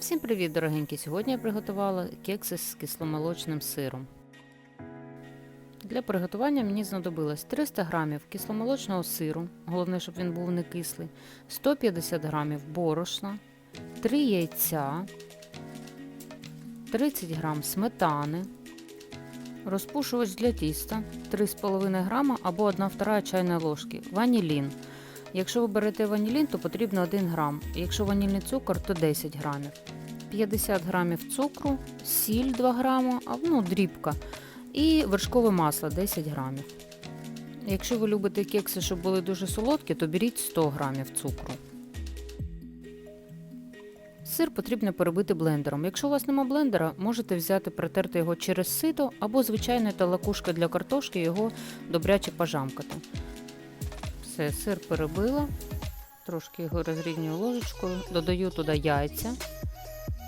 Всім привіт, дорогенькі! Сьогодні я приготувала кекси з кисломолочним сиром. Для приготування мені знадобилось 300 грамів кисломолочного сиру, головне, щоб він був не кислий, 150 грамів борошна, 3 яйця, 30 грам сметани, розпушувач для тіста 3,5 грама або 1,2 чайної ложки, ванілін. Якщо ви берете ванілін, то потрібно 1 грам. Якщо ванільний цукор, то 10 грамів. 50 грамів цукру, сіль 2 грама, ну, дрібка. І вершкове масло 10 грамів. Якщо ви любите кекси, щоб були дуже солодкі, то беріть 100 грамів цукру. Сир потрібно перебити блендером. Якщо у вас нема блендера, можете взяти притерти його через сито або звичайною талакушка для картошки його добряче пожамкати. Все, сир перебила, трошки його розрівнюю ложечкою, додаю туди яйця,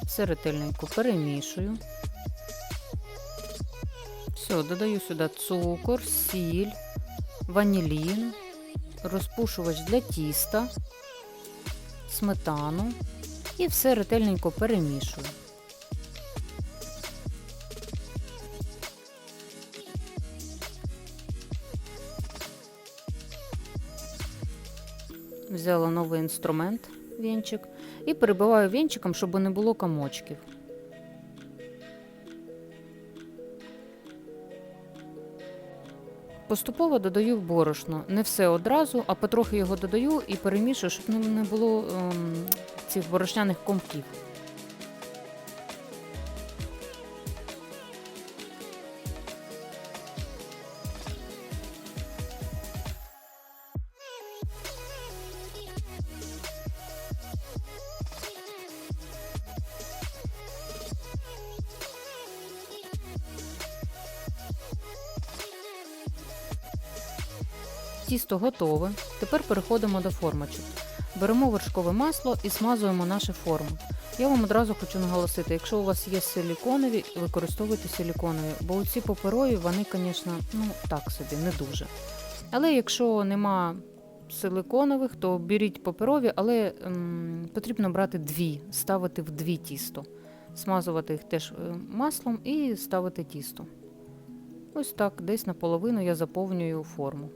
все ретельненько перемішую. Все, додаю сюди цукор, сіль, ванілін, розпушувач для тіста, сметану і все ретельненько перемішую. Взяла новий інструмент, вінчик, і перебиваю вінчиком, щоб не було комочків. Поступово додаю борошно. Не все одразу, а потрохи його додаю і перемішую, щоб не- було ем, цих борошняних комків. Тісто готове. Тепер переходимо до формочок. Беремо вершкове масло і смазуємо наші форми. Я вам одразу хочу наголосити, якщо у вас є силіконові, використовуйте силіконові, бо ці паперові, вони, звісно, ну так собі, не дуже. Але якщо нема силиконових, то беріть паперові, але ем, потрібно брати дві, ставити в дві тісто, смазувати їх теж е, маслом і ставити тісто. Ось так, десь наполовину я заповнюю форму.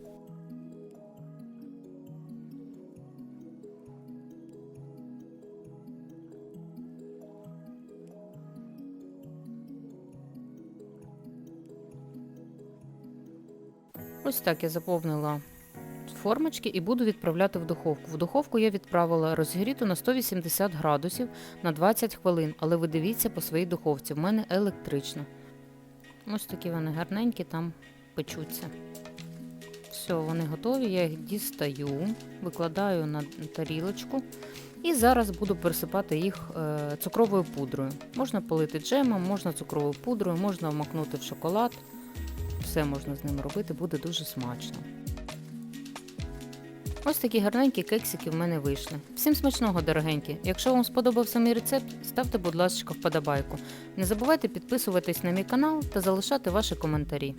Ось так я заповнила формочки і буду відправляти в духовку. В духовку я відправила розігріту на 180 градусів на 20 хвилин, але ви дивіться по своїй духовці. В мене електрична. Ось такі вони гарненькі там печуться. Все, вони готові, я їх дістаю, викладаю на тарілочку. І зараз буду пересипати їх е, цукровою пудрою. Можна полити джемом, можна цукровою пудрою, можна вмакнути в шоколад. Все можна з ним робити, буде дуже смачно. Ось такі гарненькі кексики в мене вийшли. Всім смачного, дорогенькі! Якщо вам сподобався мій рецепт, ставте, будь ласка, вподобайку. Не забувайте підписуватись на мій канал та залишати ваші коментарі.